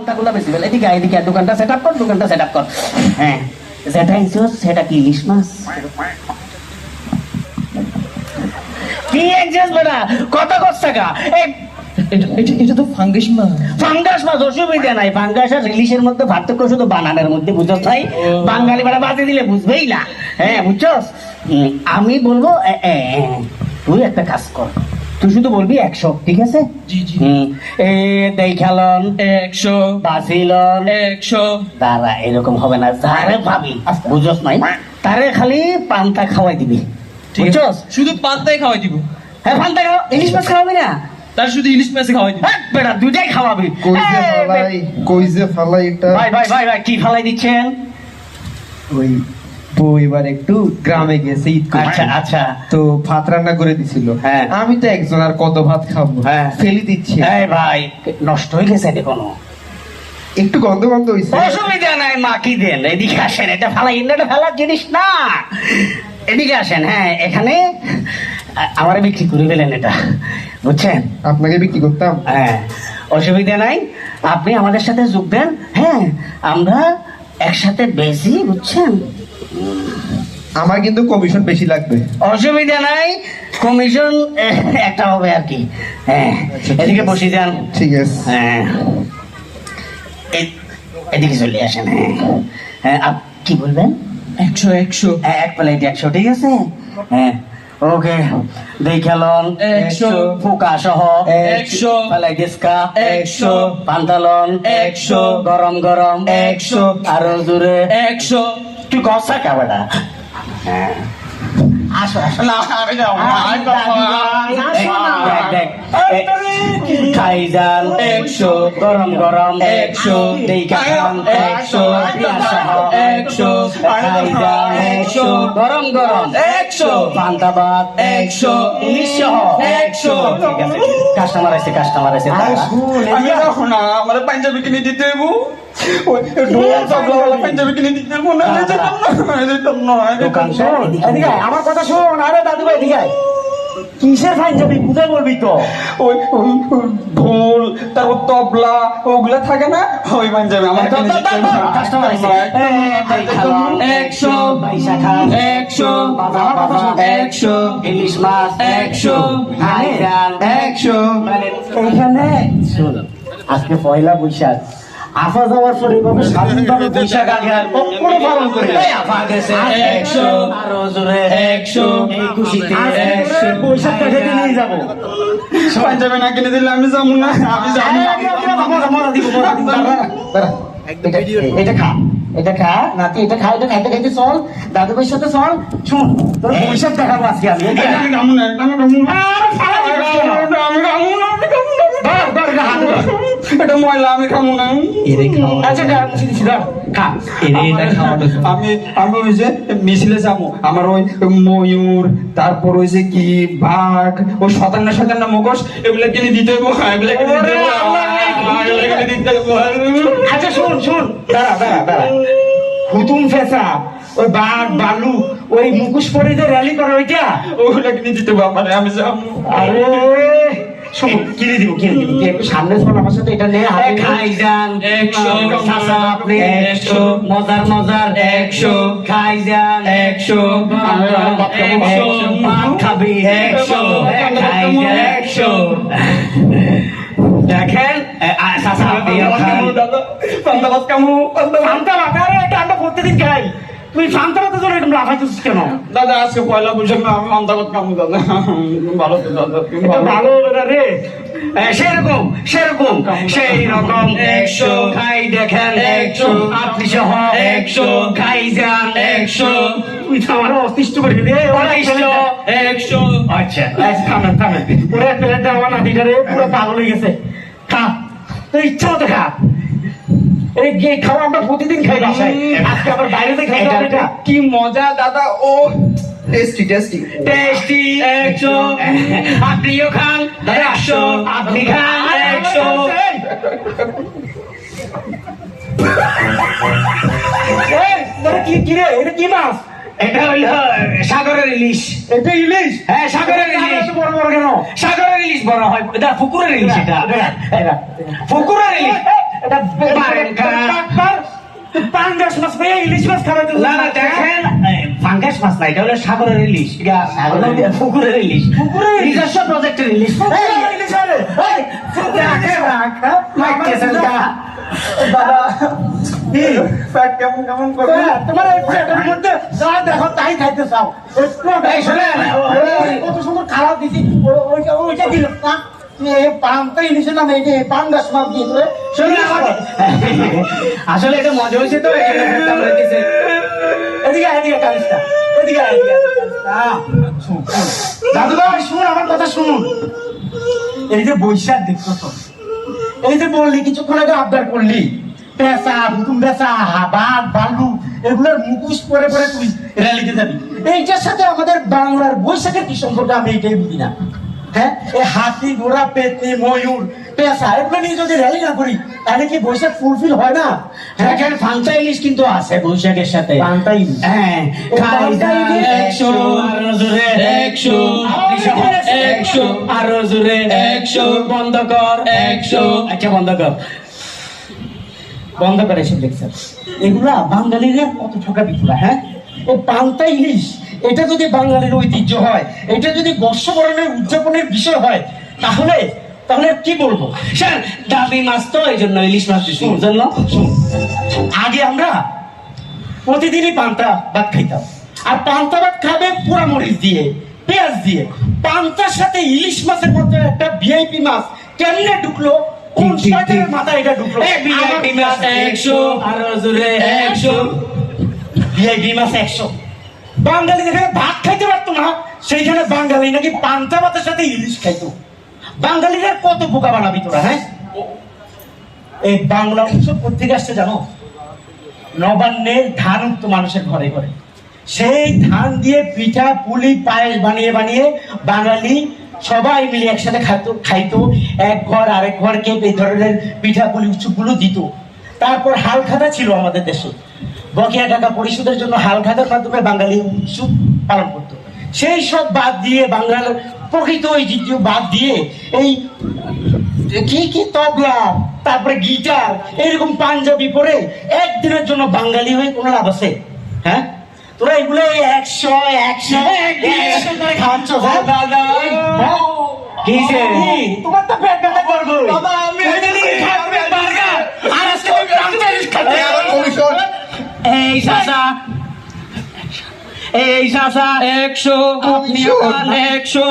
ঘন্টাগুলো বেশি বেলা। এদিকে এদিকে দোকানটা সেট আপ কর দোকানটা সেট আপ কর। হ্যাঁ যেটা ইনসিওর সেটা কি ইলিশ মাছ কি এক্সেস বেটা? কত কত টাকা? এটা এটা এটা তো ফাঙ্গাস মাছ ফাঙ্গাস মাছ অসুবিধা নাই। ফাঙ্গাস আর ইলিশের মধ্যে পার্থক্য শুধু বানানের মধ্যে তাই বাঙালি বেড়া বাজে দিলে বুঝবেই না। হ্যাঁ বুঝছস? আমি বলব তুই একটা কাজ কর। তুই শুধু বলবি একশো ঠিক আছে? জি জি। হুম, এ দেখালন একশো। বাসিলন একশো। দাঁড়া এরকম হবে না। যারে ভাবি বুঝছস নাই? তারে খালি পান্তা খাওয়াই দিবি। ঠিক বুঝছস শুধু পান্তায় খাওয়াই দিব। হ্যাঁ পান্তা খাওয়া ইলিশ মাছ খাওয়াবি না? তার শুধু ইলিশ মাছে খাওয়াই দিব। হ্যাঁ, বেটা দুইটাই খাওয়াবি। কই যে ফালাই কই যে ফালাই এটা? ভাই ভাই ভাই ভাই কি ফালাই দিচ্ছেন? ওই বউ এবার একটু গ্রামে গেছে ঈদ আচ্ছা আচ্ছা। তো ভাত রান্না করে দিছিল। হ্যাঁ। আমি তো একজন আর কত ভাত খাব? হ্যাঁ। ফেলি দিচ্ছি। এই ভাই নষ্ট হয়ে গেছে এটা কোনো। একটু গন্ধ গন্ধ হইছে। অসুবিধা নাই মা কি দেন। এদিকে আসেন এটা ফালাই এটা ফেলার জিনিস না। এদিকে আসেন হ্যাঁ এখানে আমার বিক্রি করে ফেলেন এটা। বুঝছেন? আপনাকে বিক্রি করতাম। হ্যাঁ। অসুবিধা নাই। আপনি আমাদের সাথে যোগ দেন। হ্যাঁ আমরা একসাথে বেশি বুঝছেন? আমার কিন্তু কমিশন বেশি লাগবে। অসুবিধা নাই কমিশন একটা হবে আর কি। হ্যাঁ আচ্ছা, এদিকে বসে যান। ঠিক আছে। হ্যাঁ। এদিকে চলে আসেন হ্যাঁ। হ্যাঁ আপ- কি বলবেন? একশো একশো। হ্যাঁ, এক প্লেট একশো ঠিক আছে? হ্যাঁ ওকে দেখালন একশো। ফুকা সহ। একশো। ডিসকা একশো। পান্তালন একশো। গরম গরম। একশো। আরও জোরে। একশো। তুই গসা কেবাটা হ্যাঁ। আসো আসো। না আমি দেখ, দেখ। একশো গরম গরম একশো। দেখা একশো একশো গরম গরম। একশো। পান্তাবাদ একশো। উনিশশো একশো। কাস্টমার আছে কাস্টমার আছে। আমি রাখো না আমার পাঞ্জাবি কিনে দিতে হইব আয়, আমার কথা শোন আরে দাদু ভাই আয়। কিসের ফাইন যাবি কোথায় বলবি তো? ওই ওই ঢোল তারপর তবলা ওগুলা থাকে না? ওই পাঞ্জাবি আমার কিনে দিতে হইব না। কাস্টমার একশো একশো একশো ইলিশ মাছ একশো মানে আজকে পয়লা বৈশাখ। আফা যাওয়ার পরে এভাবে স্বাধীনভাবে বৈশাখ আগে আর কখনো পালন করে আফা গেছে। একশো। আরও জোরে একশো। এই খুশিতে একশো। বৈশাখটা খেতে নিয়ে যাব। পাঞ্জাবি না কিনে দিলে আমি যাব না আমি যাব না। মজা মজা দিব মজা দিব। দাঁড়া, দাঁড়া। এটা- খা এটা খা নাতি এটা খা এটা খাইতে খাইতে চল। দাদু ভাইয়ের সাথে চল। শুন তোর বৈশাখ দেখাবো আজকে আমি আয়। আমি যাব না আমি যাব? আমি এটা ময়লা আমি খাব না। আচ্ছা এটা মুছে দিচ্ছি, ধর, খা। আমি আমি ওই যে মিছিলে যাব। আমার ওই ময়ূর তারপর ওই যে কি বাঘ ওই শতান্ন শতান্ন মুখোশ এগুলো কিনে দিতে হইব এগুলো কিনে দিতে হইব ওরে আল্লাহ, এগুলো কিনে দিতে হইব আচ্ছা শুন শুন। দাঁড়া দাঁড়া দাঁড়া। হুতুম ফেসা ওই বাঘ বালু ওই মুখোশ পরে যে র্যালি করে ওইটা? ওগুলো কিনে দিতে আমি যাব। আরে। শোন কিনে দিব কিনে দিব তুই একটু সামনে চল আমার সাথে এটা নে হাতে খাই যান একশো। চাচা আপনি একশো। মজার মজার একশো। খাই যান একশো। একশো ভাত খাবি একশো খাই যান একশো দেখেন এ, আ, খান পান্তা ভাত কামু পান্তা বাতারে এটা আমরা প্রত্যেকদিন খাই তুই ফান্তা বাতার জন্য এরকম লাফাইছিস কেন? দাদা আজকে পয়লা বৈশাখ না আমি কামু দাদা ভালো তো দাদা ভালো। রে? সেরকম সেরকম। সেই রকম একশো খাই দেখেন একশো আপনি সহ একশো খাই যান একশো। তুই আমার অতিষ্ঠ করে দিলি। একশো। আচ্ছা থামেন থামেন। পুরো প্লেটটা আমার নাতিটা রে পুরো পাগল হয়ে গেছে। খা ইচ্ছা মতো খা। এই যে খাওয়া আমরা প্রতিদিন খাই বাসায়। আজকে আবার বাইরে থেকে খাই এটা কি মজা দাদা? ও টেস্টি টেস্টি টেস্টি একশো। আপনিও খান একশো। আপনি খান একশো। কি কি রে? এটা কি মাছ? এটা হইল সাগরের ইলিশ। এটা ইলিশ? হ্যাঁ সাগরের ইলিশ। বড় বড় কেন? সাগরের ইলিশ বড় হয়। এটা পুকুরের ইলিশ এটা পুকুরের ইলিশ। এটা মারেন পাঙ্গাস মাছ ইলিশ মাছ খাওয়াই দিল না না দেখেন ফাঙ্গাস মাছ না এটা হলো সাগরের ইলিশ। সাগরের পুকুরের ইলিশ। পুকুরের নিজস্ব প্রজেক্টের ইলিশ। সুন্দর খারাপ দিছি। ওইটা দিল না? এই যে বৈশাখ দেখছ তো, এই যে বললি, কিছুক্ষণ আগে আবদার করলি। পেঁচা, হুতুম বেচা বাঘ বালু, এগুলোর মুখোশ পরে পরে তুই র্যালিতে যাবি। এইটার সাথে আমাদের বাংলার বৈশাখের কি সম্পর্ক আমি এটাই বুঝি না। হ্যাঁ? এই হাতি ঘোড়া পেতনি ময়ূর পেঁচা এগুলো নিয়ে যদি র্যালি না করি তাহলে কি বৈশাখ ফুলফিল হয় না? হ্যাঁ দেখেন ফাংচা ইলিশ কিন্তু আছে বৈশাখের সাথে। পান্তা ইলিশ। হ্যাঁ। একশো আরও জোরে একশো। একশো আরও জোরে একশো। বন্ধ কর একশো। আচ্ছা বন্ধ কর। বন্ধ করে এসব লেকচার এগুলা বাঙালিরা কত ঠকা বিপুলা হ্যাঁ? ও পান্তা ইলিশ। এটা যদি বাঙালির ঐতিহ্য হয় এটা যদি বর্ষবরণের উদযাপনের বিষয় হয় তাহলে তাহলে কি বলব? স্যার দামি মাছ তো এই জন্য ইলিশ মাছ শুন। বুঝলেন আগে আমরা প্রতিদিনই পান্তা ভাত খাইতাম। আর পান্তা ভাত খাবে পোড়া মরিচ দিয়ে পেঁয়াজ দিয়ে। পান্তার সাথে ইলিশ মাছের মধ্যে একটা ভিআইপি মাছ কেমনে ঢুকলো? কোন। মাথায় এটা ঢুকলো? মাছ একশো আরও জোরে একশো। ভিআইপি মাছ একশো। বাঙালি যেখানে ভাত খাইতে পারতো না, সেইখানে বাঙালি নাকি পান্তা ভাতের সাথে ইলিশ খাইতো। বাঙালিরা কত বোকা বানাবি তোরা হ্যাঁ? এই বাংলা উৎসব কোথেকে আসছে জানো? নবান্নের ধান উঠতো মানুষের ঘরে ঘরে। সেই ধান দিয়ে পিঠা, পুলি, পায়েস বানিয়ে বানিয়ে বাঙালি সবাই মিলে একসাথে খাইতো খাইতো। এক ঘর আরেক ঘরকে এই ধরনের পিঠা, পুলি, উৎসবগুলো দিত। তারপর হাল খাতা ছিল আমাদের দেশে। বকেয়া টাকা পরিশোধের জন্য হাল খাতার মাধ্যমে বাঙালি উৎসব পালন করতো সেই সব বাদ দিয়ে বাংলার প্রকৃত ঐতিহ্য বাদ দিয়ে এই কি কি তবলা তারপরে গিটার এরকম পাঞ্জাবি পরে একদিনের জন্য বাঙালি হয়ে কোনো লাভ আছে হ্যাঁ তোরা এগুলো একশো একশো একশো করে খাওয়াচ্ছ হ্যাঁ? কি হইছে? কি? তোমার তো পেট ব্যথা করবে বাবা, আমি- ওইদিনই খাবে বার্গার, আর আজকে ওই ফ্রান্সের খাবে। চাচা। এই চাচা। একশো। আপনিও একশো।